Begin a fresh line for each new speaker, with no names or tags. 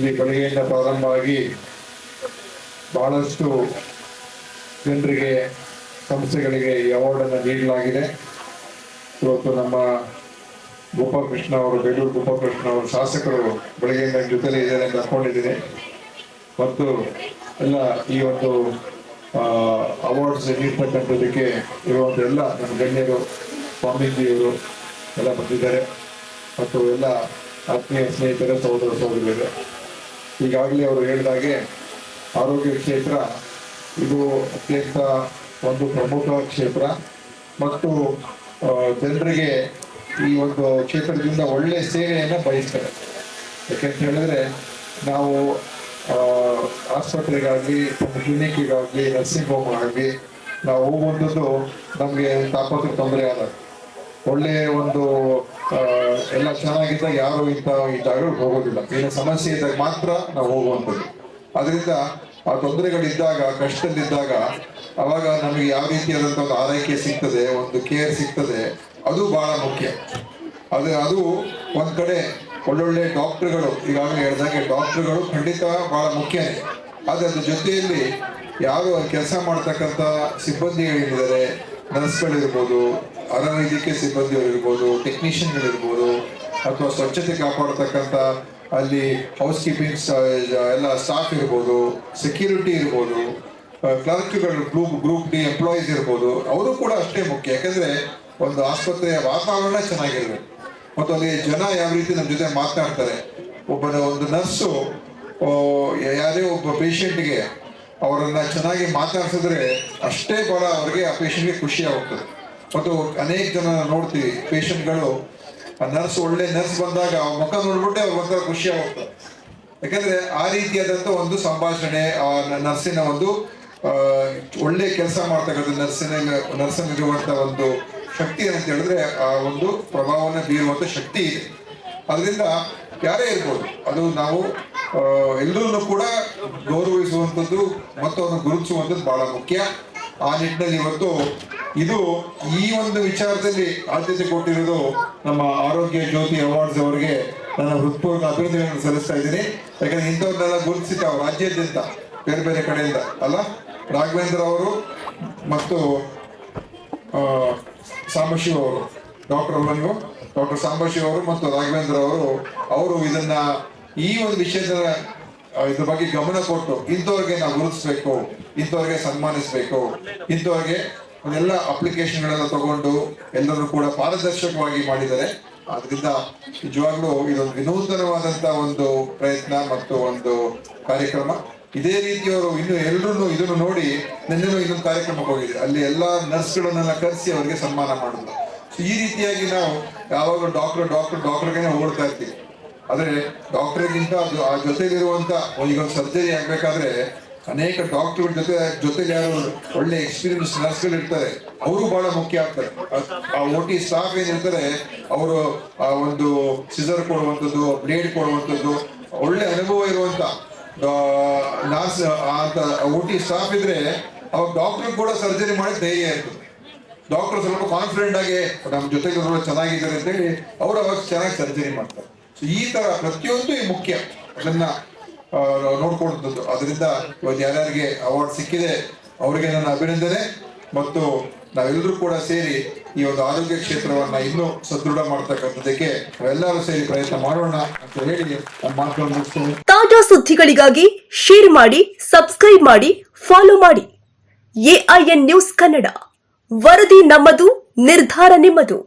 ಇಲ್ಲಿ ಬೆಳಗ್ಗೆಯಿಂದ ಪ್ರಾರಂಭ ಆಗಿ ಬಹಳಷ್ಟು ಜನರಿಗೆ, ಸಂಸ್ಥೆಗಳಿಗೆ ಈ ಅವಾರ್ಡನ್ನು ನೀಡಲಾಗಿದೆ. ಇವತ್ತು ನಮ್ಮ ಗೋಪಾಲಕೃಷ್ಣ ಅವರು, ಬೆಂಗಳೂರು ಗೋಪಾಲಕೃಷ್ಣ ಅವರು ಶಾಸಕರು ಬೆಳಗ್ಗೆಯಿಂದ ನನ್ನ ಜೊತೆಲಿ ಇದ್ದಾರೆ ಅಂತ ಅಂದ್ಕೊಂಡಿದ್ದೀನಿ. ಮತ್ತು ಎಲ್ಲ ಈ ಒಂದು ಅವಾರ್ಡ್ಸ್ ನೀಡ್ತಕ್ಕಂಥದ್ದಕ್ಕೆ ಇರುವಂಥ ಎಲ್ಲ ನಮ್ಮ ಗಣ್ಯರು, ಸ್ವಾಮೀಜಿಯವರು ಎಲ್ಲ ಬಂದಿದ್ದಾರೆ. ಮತ್ತು ಎಲ್ಲ ಆತ್ಮೀಯ ಸ್ನೇಹಿತರ, ಸಹೋದರ ಸಹೋದರಿಯರು. ಈಗಾಗಲೇ ಅವರು ಹೇಳಿದಾಗೆ ಆರೋಗ್ಯ ಕ್ಷೇತ್ರ ಇದು ಅತ್ಯಂತ ಒಂದು ಪ್ರಮುಖ ಕ್ಷೇತ್ರ. ಮತ್ತು ಜನರಿಗೆ ಈ ಒಂದು ಕ್ಷೇತ್ರದಿಂದ ಒಳ್ಳೆ ಸೇವೆಯನ್ನು ಬಯಸ್ತಾರೆ. ಯಾಕೆಂತ ಹೇಳಿದ್ರೆ, ನಾವು ಆಸ್ಪತ್ರೆಗಾಗಲಿ ಕ್ಲಿನಿಕ್ಕಿಗಾಗಲಿ ನರ್ಸಿಂಗ್ ಹೋಮ್ ಆಗಲಿ ನಾವು ಹೋಗುವಂಥದ್ದು ನಮಗೆ ತಾಪತ್ರ ತೊಂದರೆ ಆದಾಗ ಒಳ್ಳೆಯ ಒಂದು ಎಲ್ಲ ಚೆನ್ನಾಗಿದ್ದಾಗ ಯಾರು ಇಂಥ ಜಾಗಗಳಿಗೆ ಹೋಗೋದಿಲ್ಲ. ಏನು ಸಮಸ್ಯೆ ಇದ್ದಾಗ ಮಾತ್ರ ನಾವು ಹೋಗುವಂಥದ್ದು. ಅದರಿಂದ ಆ ತೊಂದರೆಗಳಿದ್ದಾಗ, ಕಷ್ಟದಲ್ಲಿದ್ದಾಗ, ಅವಾಗ ನಮಗೆ ಯಾವ ರೀತಿಯಾದಂಥ ಒಂದು ಆರೈಕೆ ಸಿಗ್ತದೆ, ಒಂದು ಕೇರ್ ಸಿಗ್ತದೆ, ಅದು ಬಹಳ ಮುಖ್ಯ. ಅದು ಅದು ಒಂದ್ ಕಡೆ ಒಳ್ಳೊಳ್ಳೆ ಡಾಕ್ಟರ್ಗಳು, ಈಗಾಗಲೇ ಹೇಳಿದಾಗೆ ಡಾಕ್ಟರ್ಗಳು ಖಂಡಿತ ಬಹಳ ಆದರೆ ಅದ್ರ ಜೊತೆಯಲ್ಲಿ ಯಾರು ಕೆಲಸ ಮಾಡ್ತಕ್ಕಂಥ ಸಿಬ್ಬಂದಿಗಳಿದ್ದಾರೆ ನರ್ಸ್ಗಳಿರ್ಬೋದು ಅರವೈದ್ಯಕೀಯ ಸಿಬ್ಬಂದಿಗಳಿರ್ಬೋದು ಟೆಕ್ನಿಷಿಯನ್ಗಳಿರ್ಬೋದು ಅಥವಾ ಸ್ವಚ್ಛತೆ ಕಾಪಾಡತಕ್ಕಂಥ ಅಲ್ಲಿ ಹೌಸ್ ಕೀಪಿಂಗ್ ಎಲ್ಲ ಸ್ಟಾಫ್ ಇರ್ಬೋದು ಸೆಕ್ಯೂರಿಟಿ ಇರ್ಬೋದು ಕ್ಲರ್ಕ್ಗಳು ಗ್ರೂಪ್ ಗ್ರೂಪ್ ಡಿ ಎಂಪ್ಲಾಯೀಸ್ ಇರ್ಬೋದು, ಅವರು ಕೂಡ ಅಷ್ಟೇ ಮುಖ್ಯ. ಯಾಕಂದ್ರೆ ಒಂದು ಆಸ್ಪತ್ರೆಯ ವಾತಾವರಣ ಚೆನ್ನಾಗಿರ್ಬೇಕು ಮತ್ತು ಅಲ್ಲಿ ಜನ ಯಾವ ರೀತಿ ನಮ್ಮ ಜೊತೆ ಮಾತನಾಡ್ತಾರೆ. ಒಬ್ಬನ ಒಂದು ನರ್ಸು ಯಾರೇ ಒಬ್ಬ ಪೇಷಂಟ್ಗೆ ಅವರನ್ನ ಚೆನ್ನಾಗಿ ಮಾತಾಡ್ಸಿದ್ರೆ ಅಷ್ಟೇ ಬಹಳ ಅವರಿಗೆ ಆ ಪೇಷಂಟ್ಗೆ ಖುಷಿ ಆಗುತ್ತದೆ. ಮತ್ತು ಅನೇಕ ಜನ ನೋಡ್ತೀವಿ ಪೇಷಂಟ್ಗಳು ಆ ನರ್ಸ್ ಒಳ್ಳೆ ನರ್ಸ್ ಬಂದಾಗ ಅವ್ರ ಮುಖ ನೋಡ್ಬಿಟ್ಟೆ ಅವ್ರ ಒಂಥರ ಖುಷಿ ಆಗುತ್ತೆ. ಯಾಕಂದ್ರೆ ಆ ರೀತಿಯಾದಂಥ ಒಂದು ಸಂಭಾಷಣೆ, ಆ ನರ್ಸಿನ ಒಂದು ಒಳ್ಳೆ ಕೆಲಸ ಮಾಡ್ತಕ್ಕಂಥ ನರ್ಸಿನ ಇರುವಂತ ಒಂದು ಶಕ್ತಿ ಅಂತ ಹೇಳಿದ್ರೆ ಆ ಒಂದು ಪ್ರಭಾವನ ಬೀರುವಂಥ ಶಕ್ತಿ ಇದೆ. ಅದರಿಂದ ಯಾರೇ ಇರ್ಬೋದು, ಅದು ನಾವು ಎಲ್ಲರನ್ನು ಕೂಡ ಗೌರವಿಸುವಂಥದ್ದು ಮತ್ತು ಅದನ್ನು ಗುರುತಿಸುವಂಥದ್ದು ಬಹಳ ಮುಖ್ಯ. ಆ ನಿಟ್ಟಿನಲ್ಲಿ ಇವತ್ತು ಇದು ಈ ಒಂದು ವಿಚಾರದಲ್ಲಿ ಆದ್ಯತೆ ಕೊಟ್ಟಿರೋದು ನಮ್ಮ ಆರೋಗ್ಯ ಜ್ಯೋತಿ ಅವಾರ್ಡ್ಸ್ ಅವರಿಗೆ ನನ್ನ ಹೃತ್ಪೂರ್ವಕ ಅಭಿನಂದನೆಗಳನ್ನು ಸಲ್ಲಿಸ್ತಾ ಇದ್ದೀನಿ. ಯಾಕಂದ್ರೆ ಇಂಥವ್ರನ್ನೆಲ್ಲ ಗುರುತಿಸಿದ್ದ ರಾಜ್ಯಾದ್ಯಂತ, ಬೇರೆ ಬೇರೆ ಕಡೆಯಿಂದ, ಅಲ್ಲ? ರಾಘವೇಂದ್ರ ಅವರು ಮತ್ತು ಸಾಂಬಶಿವ ಅವರು, ಡಾಕ್ಟರ್ ಡಾಕ್ಟರ್ ಸಾಂಬಶಿವ ಅವರು ಮತ್ತು ರಾಘವೇಂದ್ರ ಅವರು ಅವರು ಇದನ್ನ ಈ ಒಂದು ವಿಷಯದ ಇದ್ರ ಬಗ್ಗೆ ಗಮನ ಕೊಟ್ಟು ಇಂಥವ್ರಿಗೆ ನಾವು ಗುರುತಿಸ್ಬೇಕು, ಇಂಥವ್ರಿಗೆ ಸನ್ಮಾನಿಸ್ಬೇಕು, ಇಂಥವ್ರಿಗೆ ಅದೆಲ್ಲ ಅಪ್ಲಿಕೇಶನ್ಗಳನ್ನ ತಗೊಂಡು ಎಲ್ಲರೂ ಕೂಡ ಪಾರದರ್ಶಕವಾಗಿ ಮಾಡಿದ್ದಾರೆ. ಆದ್ರಿಂದ ನಿಜವಾಗ್ಲೂ ಇದೊಂದು ವಿನೂತನವಾದಂತ ಒಂದು ಪ್ರಯತ್ನ ಮತ್ತು ಒಂದು ಕಾರ್ಯಕ್ರಮ. ಇದೇ ರೀತಿಯವರು ಇನ್ನು ಎಲ್ಲರೂ ಇದನ್ನು ನೋಡಿ ನಿನ್ನೆನೂ ಇನ್ನೊಂದು ಕಾರ್ಯಕ್ರಮಕ್ಕೆ ಹೋಗಿದ್ರು ಅಲ್ಲಿ ಎಲ್ಲಾ ನರ್ಸ್ಗಳನ್ನೆಲ್ಲ ಕರೆಸಿ ಅವರಿಗೆ ಸನ್ಮಾನ ಮಾಡಿದ್ರು ಸೊ ಈ ರೀತಿಯಾಗಿ ನಾವು ಯಾವಾಗ ಡಾಕ್ಟರ್ ಡಾಕ್ಟರ್ ಡಾಕ್ಟರ್ಗೆ ಹೋಗ್ತಾ ಇರ್ತೀವಿ. ಆದ್ರೆ ಡಾಕ್ಟರ್ಗಿಂತ ಆ ಜೊತೆಗಿರುವಂತ ಈಗ ಒಂದು ಸರ್ಜರಿ ಆಗ್ಬೇಕಾದ್ರೆ ಅನೇಕ ಡಾಕ್ಟರ್ ಜೊತೆ ಜೊತೆಗೆ ಯಾರು ಒಳ್ಳೆ ಎಕ್ಸ್ಪೀರಿಯನ್ಸ್ ನರ್ಸ್ಗಳು ಇರ್ತಾರೆ. ಅವರು ಬಹಳ ಮುಖ್ಯ ಆಗ್ತಾರೆ. ಆ- ಓಟಿ ಟಿ ಸ್ಟಾಫ್ ಏನಿರ್ತಾರೆ, ಅವರು ಆ ಒಂದು ಸಿಸರ್ ಕೊಡುವಂಥದ್ದು ಬ್ಲೇಡ್ ಕೊಡುವಂಥದ್ದು, ಒಳ್ಳೆ ಅನುಭವ ಇರುವಂತ ನರ್ಸ್ ಅಂತ ಓ ಟಿ ಸ್ಟಾಫ್ ಇದ್ರೆ ಅವಾಗ ಡಾಕ್ಟರ್ ಕೂಡ ಸರ್ಜರಿ ಮಾಡಿ ಧೈರ್ಯ ಇರ್ತದೆ. ಡಾಕ್ಟರ್ ಸ್ವಲ್ಪ ಕಾನ್ಫಿಡೆಂಟ್ ಆಗಿ ನಮ್ಮ ಜೊತೆಗೆ ಚೆನ್ನಾಗಿದ್ದಾರೆ ಅಂತ ಹೇಳಿ ಅವರು ಅವಾಗ ಚೆನ್ನಾಗಿ ಸರ್ಜರಿ ಮಾಡ್ತಾರೆ. ಸೊ ಈ ತರ ಪ್ರತಿಯೊಂದು ಮುಖ್ಯ. ಅದನ್ನ ಆ, ನೋಡ್ಕೊಳ್ಳುವಂಥದ್ದು ಅದರಿಂದ ಇವತ್ತು ಯಾರ್ಯಾರಿಗೆ ಅವಾರ್ಡ್ ಸಿಕ್ಕಿದೆ ಅವರಿಗೆ ನನ್ನ ಅಭಿನಂದನೆ. ಮತ್ತು ನಾವೆಲ್ಲರೂ ಕೂಡ ಸೇರಿ ಈ ಒಂದು ಆರೋಗ್ಯ ಕ್ಷೇತ್ರವನ್ನ ಇನ್ನೂ ಸದೃಢ ಮಾಡ್ತಕ್ಕಂಥದ್ದಕ್ಕೆ ನಾವೆಲ್ಲರೂ ಸೇರಿ ಪ್ರಯತ್ನ ಮಾಡೋಣ ಅಂತ ಹೇಳಿ ನಮ್ಮ ಮಾತುಗಳನ್ನು
ತಾಜಾ ಸುದ್ದಿಗಳಿಗಾಗಿ ಶೇರ್ ಮಾಡಿ ಸಬ್ಸ್ಕ್ರೈಬ್ ಮಾಡಿ ಫಾಲೋ ಮಾಡಿ. ಎಐಎನ್ ನ್ಯೂಸ್ ಕನ್ನಡ ವರದಿ ನಮ್ಮದು ನಿರ್ಧಾರ ನಿಮ್ಮದು.